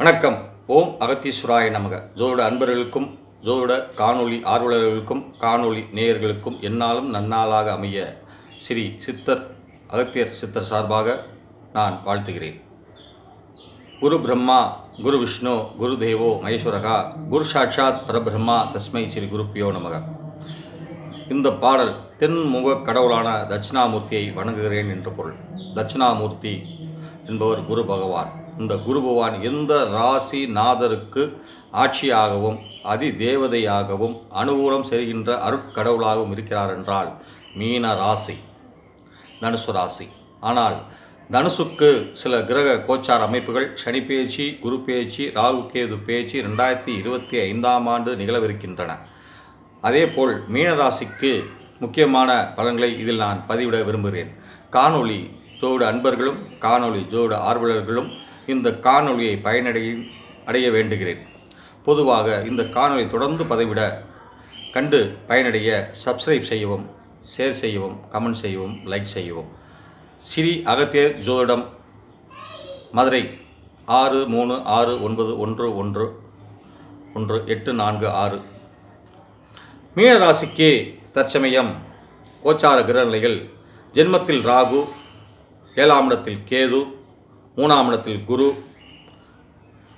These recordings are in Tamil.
வணக்கம். ஓம் அகத்தீஸ்வராய நமக. ஜோட அன்பர்களுக்கும் ஜோட காணொளி ஆர்வலர்களுக்கும் காணொளி நேயர்களுக்கும் என்னாலும் நன்னாளாக அமைய ஸ்ரீ சித்தர் அகத்தியர் சித்தர் சார்பாக நான் வாழ்த்துகிறேன். குரு பிரம்மா குரு விஷ்ணு குரு தேவோ மகேஸ்வரகா குரு சாட்சாத் பரபிரம்மா தஸ்மை ஸ்ரீ குருப்பியோ நமக. இந்த பாடல் தென்முக கடவுளான தட்சிணாமூர்த்தியை வணங்குகிறேன் என்று பொருள். தட்சிணாமூர்த்தி என்பவர் குரு பகவான். இந்த குரு பகவான் எந்த ராசி நாதருக்கு ஆட்சியாகவும் அதி தேவதையாகவும் அனுகூலம் செய்கின்ற அருட்கடவுளாகவும் இருக்கிறார் என்றால் மீன ராசி தனுசு ராசி. ஆனால் தனுசுக்கு சில கிரக கோச்சார அமைப்புகள் சனி பேச்சு குரு பேச்சு ராகு கேது பேச்சு ரெண்டாயிரத்தி இருபத்தி ஐந்தாம் ஆண்டு நிகழவிருக்கின்றன. அதேபோல் மீனராசிக்கு முக்கியமான பலன்களை இதில் நான் பதிவிட விரும்புகிறேன். காணொளி ஜோடு அன்பர்களும் காணொளி ஜோடு ஆர்வலர்களும் இந்த காணொளியை பயனடைய அடைய வேண்டுகிறேன். பொதுவாக இந்த காணொளி தொடர்ந்து பதிவிட கண்டு பயனடைய சப்ஸ்கிரைப் செய்யவும் ஷேர் செய்யவும் கமெண்ட் செய்யவும் லைக் செய்யவும். ஸ்ரீ அகத்தியர் ஜோதிடம் மதுரை ஆறு மூணு ஆறு ஒன்பது ஒன்று ஒன்று ஒன்று எட்டு நான்கு ஆறு. மீனராசிக்கு தற்சமயம் கோச்சார கிரகநிலைகள். ஜென்மத்தில் ராகு ஏழாம் இடத்தில் கேது மூணாம் இடத்தில் குரு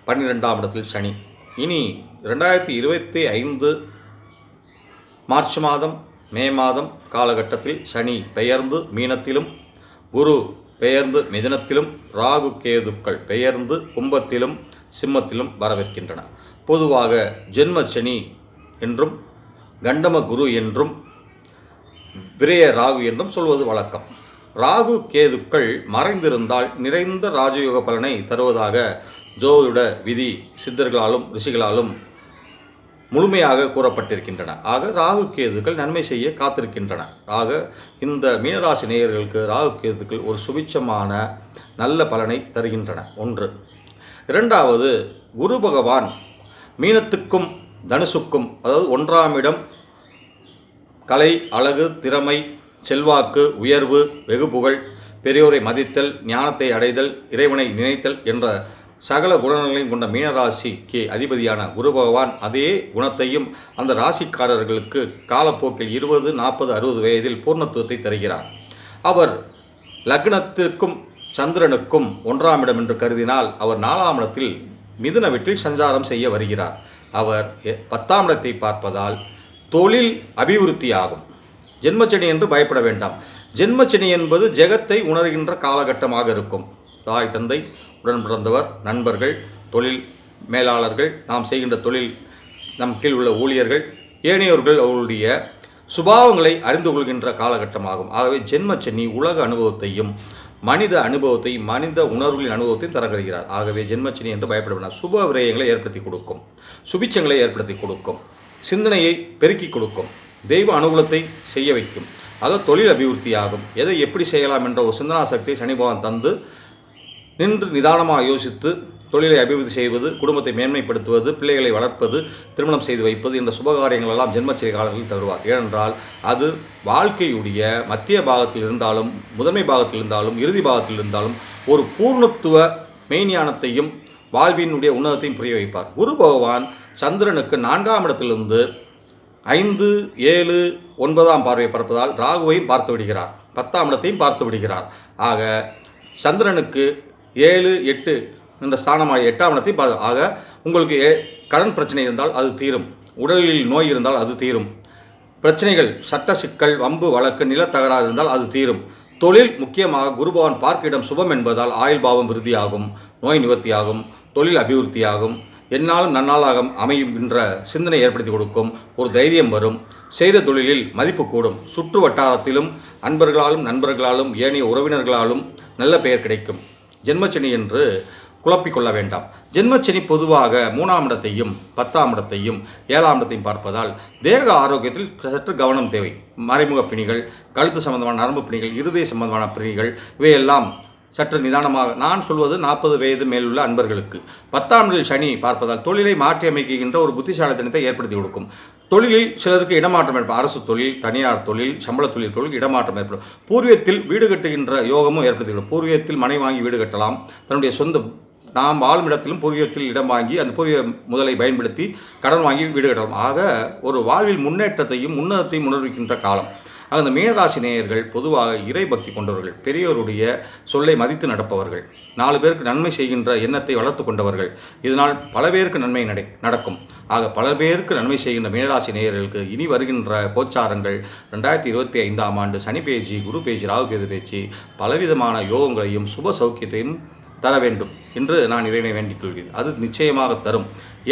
பன்னிரெண்டாம் இடத்தில் சனி. இனி ரெண்டாயிரத்தி இருபத்தி ஐந்து மார்ச் மாதம் மே மாதம் காலகட்டத்தில் சனி பெயர்ந்து மீனத்திலும் குரு பெயர்ந்து மிதனத்திலும் ராகு கேதுக்கள் பெயர்ந்து கும்பத்திலும் சிம்மத்திலும் வரவிருக்கின்றன பொதுவாக ஜென்ம சனி என்றும் கண்டம குரு என்றும் விரய ராகு என்றும் சொல்வது வழக்கம். ராகு கேதுக்கள் மறைந்திருந்தால் நிறைந்த ராஜயோக பலனை தருவதாக ஜோதிட விதி சித்தர்களாலும் ரிஷிகளாலும் முழுமையாக கூறப்பட்டிருக்கின்றன. ஆக ராகு கேதுக்கள் நன்மை செய்ய காத்திருக்கின்றன. ஆக இந்த மீனராசி நேயர்களுக்கு ராகு கேதுக்கள் ஒரு சுபிச்சமான நல்ல பலனை தருகின்றன. ஒன்று. இரண்டாவது குரு பகவான் மீனத்துக்கும் தனுசுக்கும் அதாவது ஒன்றாம் இடம் கலை அழகு திறமை செல்வாக்கு உயர்வு வெகுபுகழ் பெரியோரை மதித்தல் ஞானத்தை அடைதல் இறைவனை நினைத்தல் என்ற சகல குணங்களையும் கொண்ட மீனராசிக்கு அதிபதியான குரு பகவான் அதே குணத்தையும் அந்த ராசிக்காரர்களுக்கு காலப்போக்கில் இருபது நாற்பது அறுபது வயதில் பூர்ணத்துவத்தை தருகிறார். அவர் லக்னத்திற்கும் சந்திரனுக்கும் ஒன்றாம் இடம் என்று கருதினால் அவர் நாலாம் இடத்தில் மிதுன வீட்டில் சஞ்சாரம் செய்ய வருகிறார். அவர் பத்தாம் இடத்தை பார்ப்பதால் தொழில் அபிவிருத்தியாகும். ஜென்மச்சனி என்று பயப்பட வேண்டாம். ஜென்மச்சனி என்பது ஜெகத்தை உணர்கின்ற காலகட்டமாக இருக்கும். தாய் தந்தை உடன் பிறந்தவர் நண்பர்கள் தொழில் மேலாளர்கள் நாம் செய்கின்ற தொழில் நம் கீழ் உள்ள ஊழியர்கள் ஏனையோர்கள் அவர்களுடைய சுபாவங்களை அறிந்து கொள்கின்ற காலகட்டமாகும். ஆகவே ஜென்மச்சனி உலக அனுபவத்தையும் மனித அனுபவத்தை மனித உணர்வுகளின் அனுபவத்தையும் தரப்படுகிறார் ஆகவே ஜென்மச்சனி என்று பயப்பட வேண்டாம். சுப விரயங்களை ஏற்படுத்தி கொடுக்கும். சுபிச்சங்களை ஏற்படுத்தி கொடுக்கும். சிந்தனையை பெருக்கி கொடுக்கும். தெய்வ அனுகூலத்தை செய்ய வைக்கும். அது தொழில் அபிவிருத்தியாகும். எதை எப்படி செய்யலாம் என்ற ஒரு சிந்தனா சக்தியை சனி பகவான் தந்து நின்று நிதானமாக யோசித்து தொழிலை அபிவிருத்தி செய்வது குடும்பத்தை மேன்மைப்படுத்துவது பிள்ளைகளை வளர்ப்பது திருமணம் செய்து வைப்பது என்ற சுபகாரியங்கள் எல்லாம் ஜென்மச்சரி காலங்களில் தருவார். ஏனென்றால் அது வாழ்க்கையுடைய மத்திய பாகத்தில் இருந்தாலும் முதன்மை பாகத்தில் இருந்தாலும் இறுதி பாகத்தில் இருந்தாலும் ஒரு பூர்ணத்துவ மெய்ஞானத்தையும் வாழ்வினுடைய உன்னதத்தையும் புரிய வைப்பார். குரு பகவான் சந்திரனுக்கு நான்காம் இடத்திலிருந்து ஐந்து ஏழு ஒன்பதாம் பார்வை பரப்பதால் ராகுவையும் பார்த்து விடுகிறார். பத்தாம் இடத்தையும் பார்த்து விடுகிறார். ஆக சந்திரனுக்கு ஏழு எட்டு என்ற ஸ்தானமாக எட்டாம் இடத்தையும் பார்த்து ஆக உங்களுக்கு ஏ- கடன் பிரச்சனை இருந்தால் அது தீரும். உடலில் நோய் இருந்தால் அது தீரும். பிரச்சனைகள் சட்ட சிக்கல் வம்பு வழக்கு நிலத்தகராறு இருந்தால் அது தீரும். தொழில் முக்கியமாக குருபவன் பார்க்கிடம் சுபம் என்பதால் ஆயுள் பாவம் விருத்தியாகும் நோய் நிவர்த்தியாகும் தொழில் அபிவிருத்தியாகும். என்னாலும் நன்னாளாக அமையும் என்ற சிந்தனை ஏற்படுத்தி கொடுக்கும் ஒரு தைரியம் வரும். செய்த தொழிலில் மதிப்பு கூடும். சுற்று வட்டாரத்திலும் அன்பர்களாலும் நண்பர்களாலும் ஏனைய உறவினர்களாலும் நல்ல பெயர் கிடைக்கும். ஜென்மச்சனி என்று குழப்பிக்கொள்ள வேண்டாம். ஜென்மச்சனி பொதுவாக மூணாம் இடத்தையும் பத்தாம் இடத்தையும் ஏழாம் இடத்தையும் பார்ப்பதால் தேக ஆரோக்கியத்தில் சற்று கவனம் தேவை. மறைமுக பிணிகள் கழுத்து சம்பந்தமான நரம்பு பிணிகள் இருதய சம்பந்தமான பிணிகள் இவையெல்லாம் சற்று நிதானமாக. நான் சொல்வது நாற்பது வயது மேலுள்ள அன்பர்களுக்கு. பத்தாம் இடத்தில் சனி பார்ப்பதால் தொழிலை மாற்றி அமைக்கின்ற ஒரு புத்திசாலித்தனத்தை ஏற்படுத்தி கொடுக்கும். தொழிலில் சிலருக்கு இடமாற்றம் ஏற்படும். அரசு தொழில் தனியார் தொழில் சம்பள தொழில் தொழில் இடமாற்றம் ஏற்படும். பூர்வீகத்தில் வீடு கட்டுகின்ற யோகமும் ஏற்படுத்திவிடும் பூர்வீகத்தில் மனை வாங்கி வீடு கட்டலாம். தன்னுடைய சொந்த நாம் வாழும் இடத்திலும் பூர்வீகத்தில் இடம் வாங்கி அந்த பூர்வீக முதலை பயன்படுத்தி கடன் வாங்கி வீடு கட்டலாம். ஆக ஒரு வாழ்வில் முன்னேற்றத்தையும் உன்னதத்தையும் உணர்விக்கின்ற காலம். ஆக அந்த மீனராசி நேயர்கள் பொதுவாக இறை பக்தி கொண்டவர்கள் பெரியோருடைய சொல்லை மதித்து நடப்பவர்கள் நாலு பேருக்கு நன்மை செய்கின்ற எண்ணத்தை வளர்த்து கொண்டவர்கள். இதனால் பல பேருக்கு நன்மை நடை நடக்கும். ஆக பல பேருக்கு நன்மை செய்கின்ற மீனராசி நேயர்களுக்கு இனி வருகின்ற கோச்சாரங்கள் ரெண்டாயிரத்தி இருபத்தி ஐந்தாம் ஆண்டு சனி பேச்சு குரு பேச்சு ராகு கேது பேச்சு பலவிதமான யோகங்களையும் சுப சௌக்கியத்தையும் தர வேண்டும் என்று நான் இறைவனை வேண்டிக் கொள்கிறேன். அது நிச்சயமாக தரும்.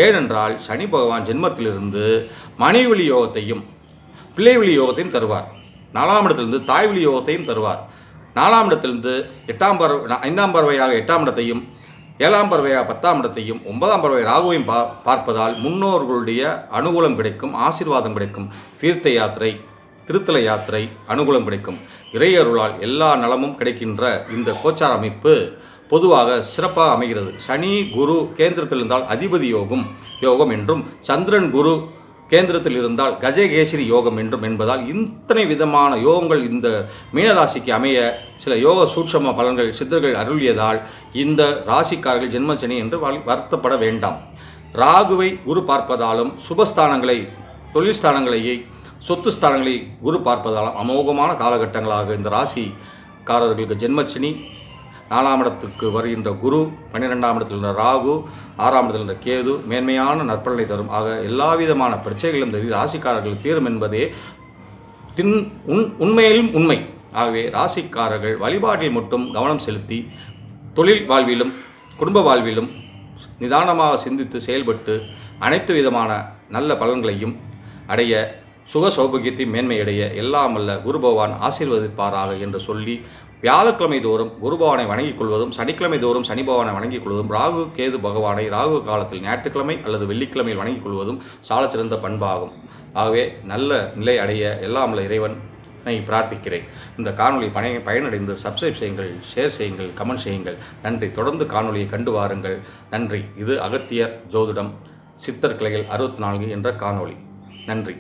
ஏனென்றால் சனி பகவான் ஜென்மத்திலிருந்து மணிவெளி யோகத்தையும் பிள்ளைவெளி யோகத்தையும் தருவார். நாலாம் இடத்திலிருந்து தாய்வழி யோகத்தையும் தருவார். நாலாம் இடத்திலிருந்து எட்டாம் பறவை ஐந்தாம் பறவையாக எட்டாம் இடத்தையும் ஏழாம் பறவையாக பத்தாம் இடத்தையும் ஒன்பதாம் பறவை ராகுவையும் பா பார்ப்பதால் முன்னோர்களுடைய அனுகூலம் கிடைக்கும் ஆசீர்வாதம் கிடைக்கும். தீர்த்த யாத்திரை திருத்தல யாத்திரை அனுகூலம் கிடைக்கும். இறையருளால் எல்லா நலமும் கிடைக்கின்ற இந்த கோச்சார அமைப்பு பொதுவாக சிறப்பாக அமைகிறது. சனி குரு கேந்திரத்தில் இருந்தால் அதிபதி யோகம் யோகம் என்றும் சந்திரன் குரு கேந்திரத்தில் இருந்தால் கஜகேசரி யோகம் என்றும் என்பதால் இத்தனை விதமான யோகங்கள் இந்த மீனராசிக்கு அமைய சில யோக சூட்சம பலன்கள் சித்தர்கள் அருளியதால் இந்த ராசிக்காரர்கள் ஜென்மசனி என்று வருத்தப்பட வேண்டாம். ராகுவை குரு பார்ப்பதாலும் சுபஸ்தானங்களை தொழில் ஸ்தானங்களையே சொத்து ஸ்தானங்களை குரு பார்ப்பதாலும் அமோகமான காலகட்டங்களாக இந்த ராசிக்காரர்களுக்கு ஜென்மச்சனி நாலாம் இடத்துக்கு வருகின்ற குரு பன்னிரெண்டாம் இடத்தில் இருந்த ராகு ஆறாம் இடத்தில் இருந்த கேது மேன்மையான நற்பலனை தரும். ஆக எல்லா விதமான பிரச்சனைகளும் இந்த ராசிக்காரர்கள் தீரும் என்பதே தின் உண் உண்மையிலும் உண்மை. ஆகவே ராசிக்காரர்கள் வழிபாட்டில் மட்டும் கவனம் செலுத்தி தொழில் வாழ்விலும் குடும்ப வாழ்விலும் நிதானமாக சிந்தித்து செயல்பட்டு அனைத்து விதமான நல்ல பலன்களையும் அடைய சுக சௌபகியத்தை மேன்மையடைய எல்லாமல்ல அல்ல குரு பகவான் ஆசீர்வதிப்பாராக என்று சொல்லி வியாழக்கிழமை தோறும் குருபவனை வணங்கிக் கொள்வதும் சனிக்கிழமை தோறும் சனி பகவானை வணங்கிக் கொள்வதும் ராகு கேது பகவானை ராகு காலத்தில் ஞாயிற்றுக்கிழமை அல்லது வெள்ளிக்கிழமையில் வணங்கிக் கொள்வதும் சாலச்சிறந்த பண்பாகும். ஆகவே நல்ல நிலை அடைய எல்லாம் அல்ல இறைவன் பிரார்த்திக்கிறேன். இந்த காணொளி பய பயனடைந்து சப்ஸ்கிரைப் செய்யுங்கள் ஷேர் செய்யுங்கள் கமெண்ட் செய்யுங்கள். நன்றி. தொடர்ந்து காணொளியை கண்டு வாருங்கள். நன்றி. இது அகத்தியர் ஜோதிடம் சித்தர் கிளைகள் அறுபத்தி நான்கு என்ற காணொளி. நன்றி.